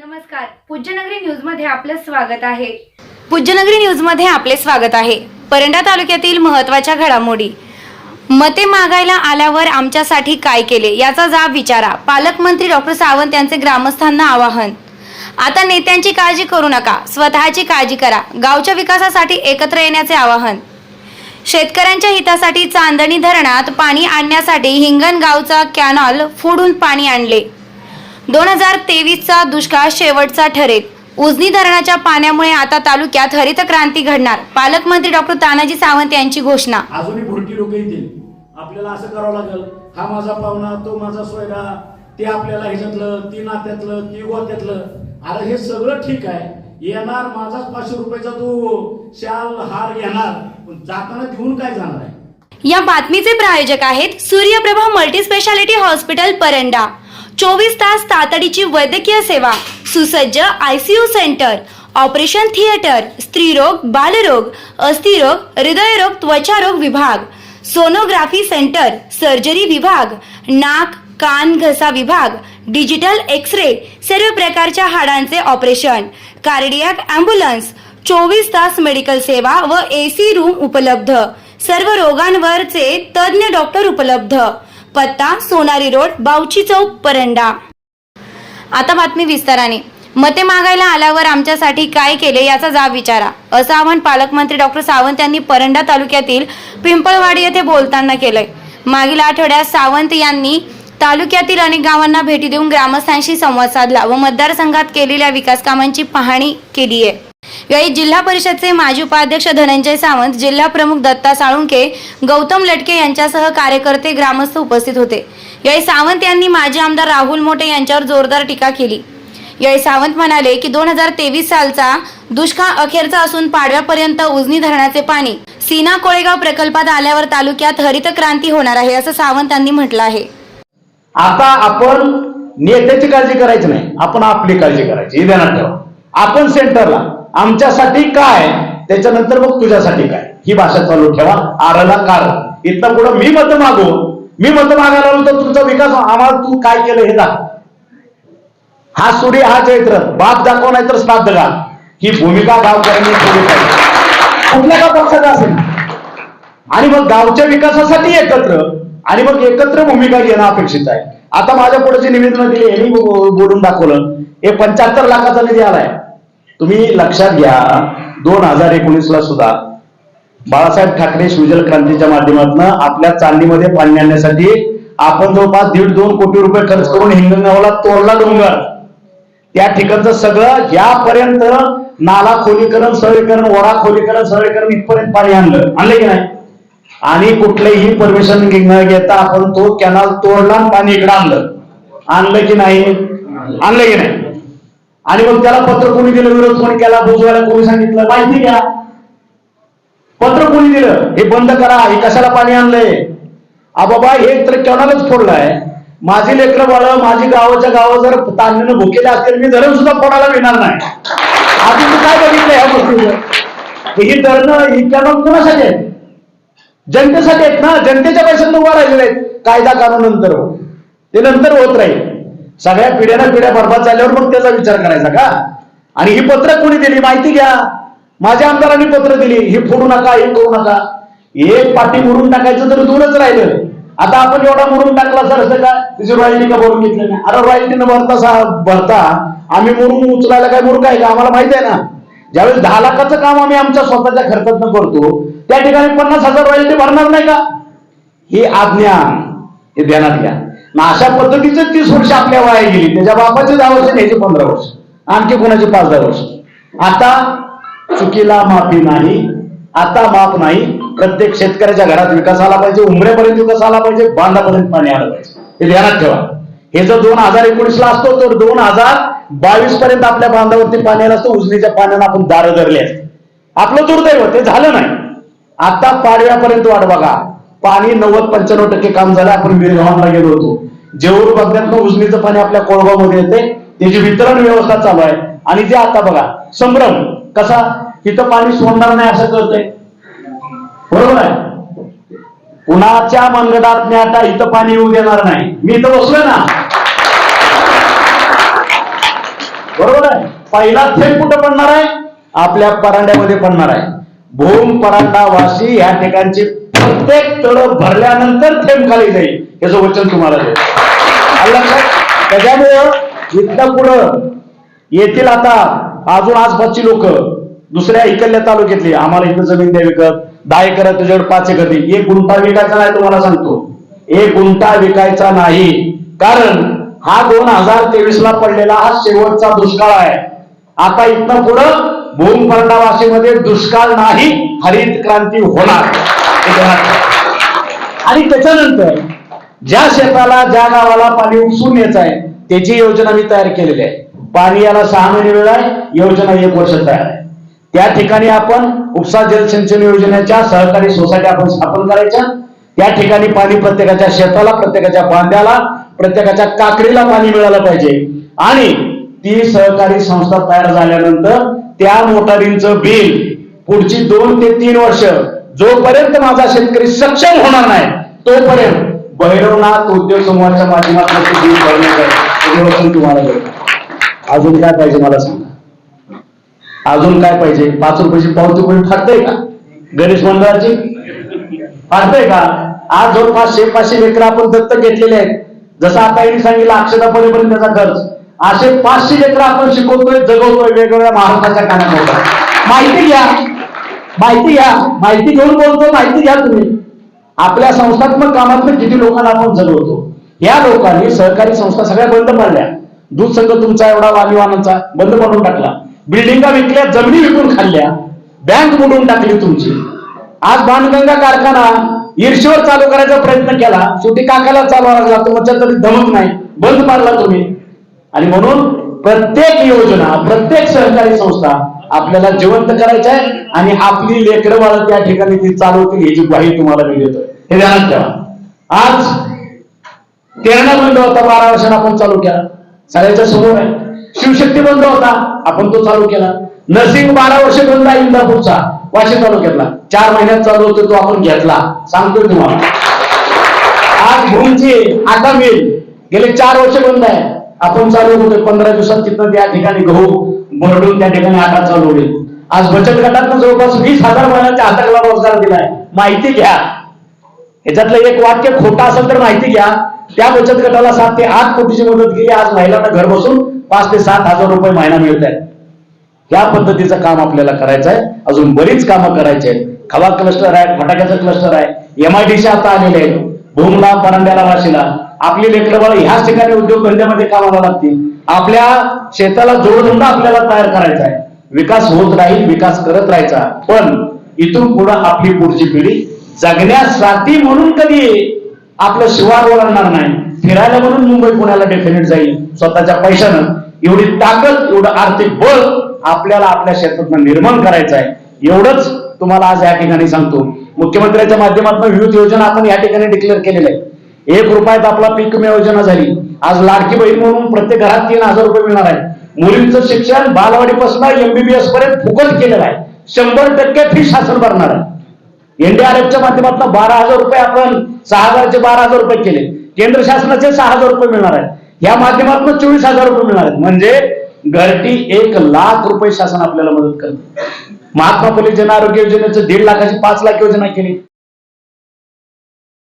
नमस्कार. पूज्यनगरी न्यूजमध्ये आपलं स्वागत आहे. पूज्यनगरी न्यूजमध्ये आपले स्वागत आहे. परंडा तालुक्यातील महत्त्वाच्या घडामोडी. मते मागायला आल्यावर आमच्यासाठी काय केले याचा जाब विचारा. पालकमंत्री डॉक्टर सावंत यांचे ग्रामस्थांना आवाहन. आता नेत्यांची काळजी करू नका. स्वतःची काळजी करा. गावच्या विकासासाठी एकत्र येण्याचे आवाहन. शेतकऱ्यांच्या हितासाठी चांदणी धरणात पाणी आणण्यासाठी हिंगणगावचा कॅनॉल फोडून पाणी आणले. दोन हजार तेवीसचा दुष्काळ शेवटचा ठरेल. उजनी धरणाच्या पाण्यामुळे आता तालुक्यात हरित क्रांती घडणार पालकमंत्री डॉक्टर तानाजी सावंत यांची घोषणा. अजूनही भुरटी लोक येतील. आपल्याला असं करावं लागेल हा माझा पाहुणा तो माझा सोयरा ते आपल्याला ह्याच्यातलं ती नात्यातलं ती गोत्यातलं. अरे हे सगळं ठीक आहे. येणार माझाच पाचशे रुपयाचा तो शाल हार घेणार. पण जाताना देऊन काय जाणार आहे? या बातमीचे प्रायोजक आहेत Suryaprabha multi speciality hospital Paranda. चोवीस तास तातडीची वैद्यकीय सेवा सुसज्ज आयसीयू सेंटर ऑपरेशन थिएटर स्त्रीरोग बालरोग अस्थिरोग हृदयरोग त्वचारोग विभाग सोनोग्राफी सेंटर सर्जरी विभाग नाक कान घसा विभाग डिजिटल एक्स रे सर्व प्रकारच्या हाडांचे ऑपरेशन कार्डियाक अँब्युलन्स चोवीस तास मेडिकल सेवा व एसी रूम उपलब्ध सर्व रोगांवरचे तज्ज्ञ डॉक्टर उपलब्ध. पत्ता सोनारी रोड बावची चौक परंडा. आता बातमी विस्ताराने. मते मागायला आल्यावर आमच्यासाठी काय केले याचा जाब विचारा. असं आवाहन पालकमंत्री डॉक्टर सावंत यांनी परंडा तालुक्यातील पिंपळवाडी येथे बोलताना केलंय. मागील आठवड्यात सावंत यांनी तालुक्यातील अनेक गावांना भेटी देऊन ग्रामस्थांशी संवाद साधला व मतदारसंघात केलेल्या विकास कामांची पाहणी केली आहे यावेळी जिल्हा परिषदचे माजी उपाध्यक्ष धनंजय सावंत जिल्हा प्रमुख दत्ता साळुंके गौतम लटके यांच्यासह कार्यकर्ते ग्रामस्थ उपस्थित होते. यावेळी सावंत यांनी माजी आमदार राहुल मोठे यांच्यावर जोरदार टीका केली. यावेळी सावंत म्हणाले की दोन हजार तेवीस सालचा दुष्काळ अखेरचा असून पाडव्यापर्यंत उजनी धरणाचे पाणी सीना कोळेगाव प्रकल्पात आल्यावर तालुक्यात हरित क्रांती होणार आहे असं सावंत यांनी म्हटलं आहे. आता आपण नेत्याची काळजी करायची नाही आपण आपली काळजी करायची. ठेवा. आपण सेंटरला आमच्यासाठी काय? त्याच्यानंतर मग तुझ्यासाठी काय? ही भाषा चालू ठेवा. आरला कार. इथं पुढं मी मत मागू मी मत मागायला आलो तर तुमचा विकास आम्हाला तू काय केलं हे दाख हा सूर्य हा चैत्र. बाप दाखव नाही तर श्राद्ध घाल. ही भूमिका गावकऱ्यांनी केली पाहिजे. कुठल्या का पक्षाचा असेल? आणि मग गावच्या विकासासाठी एकत्र आणि मग एकत्र भूमिका घेणं अपेक्षित आहे. आता माझ्या पुढे जे निवेदन दिले यांनी बोलून दाखवलं. हे पंच्याहत्तर लाखाचा निधी आलाय. तुम्ही लक्षात घ्या दोन हजार एकोणीस ला सुद्धा बाळासाहेब ठाकरे सुजल क्रांतीच्या माध्यमातून आपल्या चांदीमध्ये पाणी आणण्यासाठी आपण जवळपास दीड दोन कोटी रुपये खर्च करून हिंगणगावला तोरला डोंगर. त्या ठिकाणचं सगळं यापर्यंत नाला खोलीकरण सरळीकरण वरा खोलीकरण सरळीकरण इथपर्यंत पाणी आणलं. आणलं की नाही? आणि कुठलेही परमिशन न घेता आपण तो कॅनल तोडला पाणी इकडे आणलं. आणलं की नाही? आणलं की नाही? आणि मग त्याला पत्र कोणी दिलं? विरोध कोणी केला? बुजवायला कोणी सांगितलं? माहिती घ्या पत्र कोणी दिलं? हे बंद करा. हे कशाला पाणी आणलंय? आबाबा हे तर कॅनलच फोडलाय माझी लेकरं बाळ माझी गावाच्या गाव जर तांदून भुकेले असतील मी धरण सुद्धा कोणाला विणार नाही. आधी मी काय बघितलं ह्या गोष्टीचं ही धरणं ही कॅनॉल कोणासाठी आहेत? जनतेसाठी आहेत ना? जनतेच्या पैशातून उभा राहिलेले आहेत. कायदा कानून नंतर हो. ते नंतर होत राहील. सगळ्या पिढ्याना पिढ्या बरबाद झाल्यावर मग त्याचा विचार करायचा का? आणि ही पत्र कोणी दिली माहिती घ्या. माझ्या आमदारांनी पत्र दिली. हे फोडू नका हे करू नका. एक पाठी मुरून टाकायचं तर दूरच राहिलं. आता आपण एवढा मुरून टाकला सर असं का तिची रॉयल्टी का भरून घेतलं नाही? अरे रॉयल्टी न भरता सा- भरता. आम्ही मुरून उचलायला काय मुरून आहे का? आम्हाला माहिती आहे ना. ज्यावेळेस दहा लाखाचं काम आम्ही आमच्या स्वतःच्या खर्चातनं करतो त्या ठिकाणी पन्नास हजार रॉयल्टी भरणार नाही का? ही आज्ञा हे ध्यानात घ्या. अशा पद्धतीचं तीस वर्ष आपल्या वाया गेली. त्याच्या बापाचे दहा वर्ष ह्याचे पंधरा वर्ष. आणखी कोणाचे पाच दहा वर्ष. आता चुकीला माफी नाही आता माफ नाही. प्रत्येक शेतकऱ्याच्या घरात विकास आला पाहिजे उमऱ्यापर्यंत विकास आला पाहिजे बांधापर्यंत पाणी आलं पाहिजे. हे ध्यानात ठेवा. हे जर दोन हजार एकोणीस ला असतो तर दोन हजार बावीस पर्यंत आपल्या बांधावरती पाणी आलं असतं उजनीच्या पाण्यानं आपण दारं धरले असते. आपलं दुर्दैव ते झालं नाही. आता पाडव्यापर्यंत वाट बघा. पाणी नव्वद पंच्याण्णव टक्के काम झालं आपण वीरगावांना गेलो होतो. जेवढ बघण्यात उजनीचं पाणी आपल्या कोळगावमध्ये येते. त्याची वितरण व्यवस्था चालू आहे. आणि ते आता बघा संभ्रम. कसा? तिथं पाणी सोडणार नाही असं कळतंय. बरोबर आहे? कुणाच्या मनगटात मी आता इथं पाणी येऊ देणार नाही? मी इथं बसलोय ना. बरोबर आहे? पहिला थेंब कुठं पडणार आहे? आपल्या परांड्यामध्ये पडणार आहे. भूम परांडा वाशी या ठिकाणची प्रत्येक तळ भरल्यानंतर थेंब खाली जाईल. याचं वचन तुम्हाला त्याच्यामुळं इथलं पुढं येथील आता अजून आसपासची लोक. दुसऱ्या इकडल्या तालुक्यातली आम्हाला इथं जमीन द्या विकत दहा एकर तुझ्याकडे पाच एकर दे. एक गुंठा विकायचा नाही तुम्हाला सांगतो. एक गुंठा विकायचा नाही. कारण हा दोन हजार तेवीस ला पडलेला हा शेवटचा दुष्काळ आहे. आता इथनं पुढं भूममध्ये दुष्काळ नाही हरित क्रांती होणार. आणि त्याच्यानंतर ज्या शेताला ज्या गावाला पाणी उपसून यायचं आहे त्याची योजना मी तयार केलेली आहे. पाणी याला सहा महिने वेळ आहे योजना एक वर्ष तयार आहे. त्या ठिकाणी आपण उपसा जलसिंचन योजनेच्या सहकारी सोसायटी आपण स्थापन करायच्या. त्या ठिकाणी पाणी प्रत्येकाच्या शेताला प्रत्येकाच्या बांध्याला प्रत्येकाच्या काकडीला पाणी मिळालं पाहिजे. आणि ती सहकारी संस्था तयार झाल्यानंतर त्या मोटारींचं बिल पुढची दोन ते तीन वर्ष जोपर्यंत माझा शेतकरी सक्षम होणार नाही तोपर्यंत भैरवनाथ उद्योग समूहाच्या माध्यमातून तुम्हाला अजून काय पाहिजे मला सांगा? अजून काय पाहिजे? पाच रुपयाची पावती कोणी फाटतंय का? गणेश मंडळाची? फाटतंय का? आज जवळपास शे पाचशे लेकर आपण दत्तक घेतलेले आहेत. जसं आता यांनी सांगितलं अक्षता त्याचा खर्च. असे पाचशे लेकर आपण शिकवतोय जगवतोय वेगवेगळ्या महाराष्ट्राच्या कानामध्ये माहिती घ्या. माहिती घ्या माहिती घेऊन बोलतो माहिती घ्या तुम्ही. आपल्या संस्थात्मक कामातून किती लोकांना आपण जगवतो या लोकांनी सहकारी संस्था सगळ्या बंद पडल्या. दूध संघ तुमचा एवढा वाणीवानाचा बंद पडून टाकला. बिल्डिंगा विकल्या जमिनी विकून खाल्ल्या. बँक बुडवून टाकली तुमची. आज बाणगंगा कारखाना ईर्षेवर चालू करायचा प्रयत्न केला. शेवटी काकाला चालवा लागला. तुमच्या तरी धमक नाही. बंद पाडला तुम्ही. आणि म्हणून प्रत्येक योजना प्रत्येक सहकारी संस्था आपल्याला जिवंत करायचं आहे आणि आपली लेकरं बाळ त्या ठिकाणी ती चालवतील याची ग्वाही तुम्हाला मी देतोय. हे ध्यानात ठेवा. आज तेरणा बंद होता बारा वर्षांना आपण चालू केला. सगळ्याच्या समोर आहे. शिवशक्ती बंद होता आपण तो चालू केला. नर्सिंग बारा वर्ष बंद आहे इंदापूरचा. वाशी तालुक्यातला. चार महिन्यात चालू होतो तो आपण घेतला. सांगतोय तुम्हाला. आज भूमची आता मिल. गेले चार वर्ष बंद आहे. आपण चालू होतोय पंधरा दिवसात तिथं त्या ठिकाणी गहू. भरडून त्या ठिकाणी आता चालू होईल. आज बचत गटात जवळपास वीस हजार महिलांच्या हाताला रोजगार दिलाय. माहिती घ्या. ह्याच्यातलं एक वाक्य खोटं असेल तर माहिती घ्या. त्या बचत गटाला सात ते आठ कोटीची मदत केली आज महिलांना घर बसून पाच ते सात हजार रुपये महिना मिळत आहे या पद्धतीचं काम आपल्याला करायचं आहे अजून बरीच कामं करायची आहेत खवा क्लस्टर आहे फटाक्याचं क्लस्टर आहे. एमआयडीसी आता आलेले आहेत. भूमला परांड्याला वाशीला. आपली लेकर बाळा ह्याच ठिकाणी उद्योगधंद्यामध्ये कामाला लागतील. आपल्या शेताला जोडधंदा आपल्याला तयार करायचा आहे. विकास होत राहील विकास करत राहायचा. पण इथून पुढे आपली पुढची पिढी जगण्यासाठी म्हणून कधी आपलं शिवार ओलांडणार नाही. फिरायला म्हणून मुंबई पुण्याला डेफिनेट जाईल. स्वतःच्या पैशानं एवढी ताकद एवढं आर्थिक बळ आपल्याला आपल्या क्षेत्रात निर्माण करायचं आहे. एवढंच तुम्हाला आज या ठिकाणी सांगतो. मुख्यमंत्र्यांच्या माध्यमातून विविध योजना आपण या ठिकाणी डिक्लेअर केलेल्या आहेत. एक रुपयात आपला पीक योजना झाली. आज लाडकी बहीण म्हणून प्रत्येक घरात तीन हजार रुपये मिळणार आहे मुलींचं शिक्षण बालवाडीपासून एमबीबीएस पर्यंत फुकट केलेलं आहे. शंभर टक्के फी शासन भरणार आहे. एनडीआरएफच्या माध्यमातून बारा हजार रुपये आपण सहा हजारचे बारा हजार रुपये केले. केंद्र शासनाचे सहा हजार रुपये मिळणार आहेत. या माध्यमातून चोवीस हजार रुपये मिळणार आहेत. म्हणजे घरटी एक लाख रुपये शासन आपल्याला मदत करते. महात्मा फुले जन आरोग्य योजनेचं दीड लाखाची पाच लाख योजना केली.